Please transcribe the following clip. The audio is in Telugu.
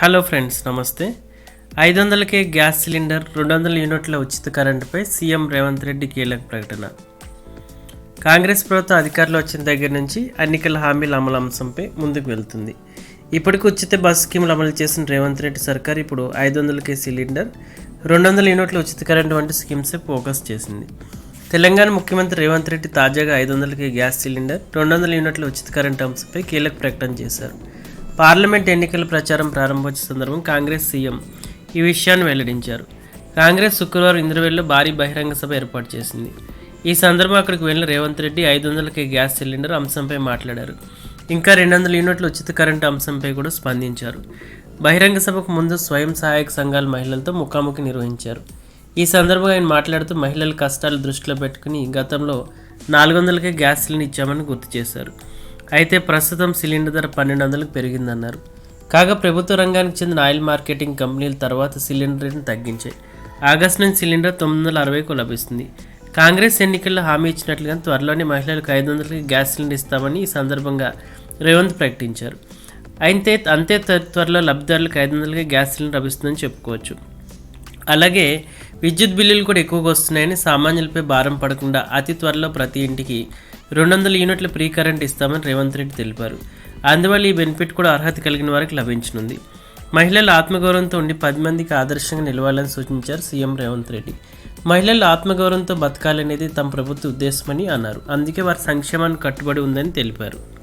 హలో ఫ్రెండ్స్ నమస్తే. ఐదు వందలకే గ్యాస్ సిలిండర్ రెండు వందల యూనిట్ల ఉచిత కరెంటుపై సీఎం రేవంత్ రెడ్డి కీలక ప్రకటన. కాంగ్రెస్ ప్రభుత్వం అధికారంలో వచ్చిన దగ్గర నుంచి ఎన్నికల హామీల అమలు అంశంపై ముందుకు వెళ్తుంది. ఇప్పటికి ఉచిత బస్ స్కీములు అమలు చేసిన రేవంత్ రెడ్డి సర్కార్ ఇప్పుడు ఐదు వందలకే సిలిండర్ రెండు వందల యూనిట్ల ఉచిత కరెంటు వంటి స్కీమ్స్పై ఫోకస్ చేసింది. తెలంగాణ ముఖ్యమంత్రి రేవంత్ రెడ్డి తాజాగా ఐదు వందలకి గ్యాస్ సిలిండర్ రెండు వందల యూనిట్ల ఉచిత కరెంటు అంశంపై కీలక ప్రకటన చేశారు. పార్లమెంట్ ఎన్నికల ప్రచారం ప్రారంభోత్సవ సందర్భం కాంగ్రెస్ సీఎం ఈ విషయాన్ని వెల్లడించారు. కాంగ్రెస్ శుక్రవారం ఇంద్రవెల్లో భారీ బహిరంగ సభ ఏర్పాటు చేసింది. ఈ సందర్భం అక్కడికి వెళ్ళిన రేవంత్ రెడ్డి ఐదు వందలకి గ్యాస్ సిలిండర్ అంశంపై మాట్లాడారు. ఇంకా రెండు వందల యూనిట్ల ఉచిత కరెంటు అంశంపై కూడా స్పందించారు. బహిరంగ సభకు ముందు స్వయం సహాయక సంఘాల మహిళలతో ముఖాముఖి నిర్వహించారు. ఈ సందర్భంగా ఆయన మాట్లాడుతూ మహిళల కష్టాలు దృష్టిలో పెట్టుకుని గతంలో నాలుగు వందలకే గ్యాస్ సిలిండర్ ఇచ్చామని గుర్తు చేశారు. అయితే ప్రస్తుతం సిలిండర్ ధర పన్నెండు వందలకు పెరిగిందన్నారు. కాగా ప్రభుత్వ రంగానికి చెందిన ఆయిల్ మార్కెటింగ్ కంపెనీల తర్వాత సిలిండర్ రేటును తగ్గించాయి. ఆగస్టు నుంచి సిలిండర్ తొమ్మిది వందల అరవైకు లభిస్తుంది. కాంగ్రెస్ ఎన్నికల్లో హామీ ఇచ్చినట్లుగా త్వరలోనే మహిళలకు ఐదు వందలకి గ్యాస్ సిలిండర్ ఇస్తామని ఈ సందర్భంగా రేవంత్ ప్రకటించారు. అయితే అంతే త్వరలో లబ్ధిదారులకు ఐదు వందలకి గ్యాస్ సిలిండర్ లభిస్తుందని చెప్పుకోవచ్చు. అలాగే విద్యుత్ బిల్లులు కూడా ఎక్కువగా వస్తున్నాయని సామాన్యులపై భారం పడకుండా అతి త్వరలో ప్రతి ఇంటికి రెండు వందల యూనిట్ల ప్రీ కరెంట్ ఇస్తామని రేవంత్ రెడ్డి తెలిపారు. అందువల్ల ఈ బెనిఫిట్ కూడా అర్హత కలిగిన వారికి లభించనుంది. మహిళలు ఆత్మగౌరవంతో ఉండి పది మందికి ఆదర్శంగా నిలవాలని సూచించారు సీఎం రేవంత్ రెడ్డి. మహిళలు ఆత్మగౌరవంతో బతకాలనేది తమ ప్రభుత్వ ఉద్దేశమని అన్నారు. అందుకే వారి సంక్షేమానికి కట్టుబడి ఉందని తెలిపారు.